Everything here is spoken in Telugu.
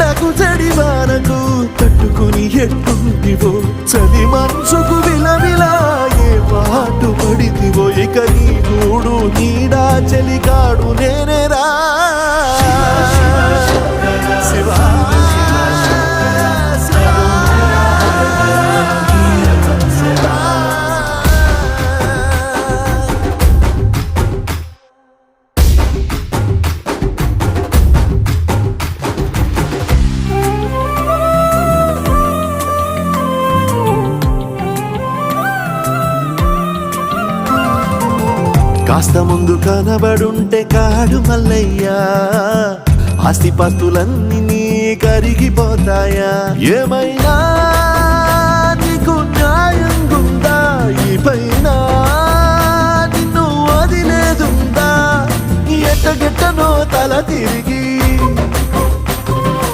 ఎండకు చెడి వానకు తట్టుకుని ఎట్టుంటివో చలి మనసుకు విలవిలా ఏ పాటు పడితివో ఇక నీ గూడు నీడా చలికాడు నేను కాస్త ముందు కనబడుంటే కాడు మల్లయ్యా. ఆస్తిపాస్తులన్నీ నీ కరిగిపోతాయా. ఏమైనా నీకు న్యాయం ఉందా ఈ పైన నిన్ను వదిలేదుందా ఎట్టగెట్టనో తల తిరిగి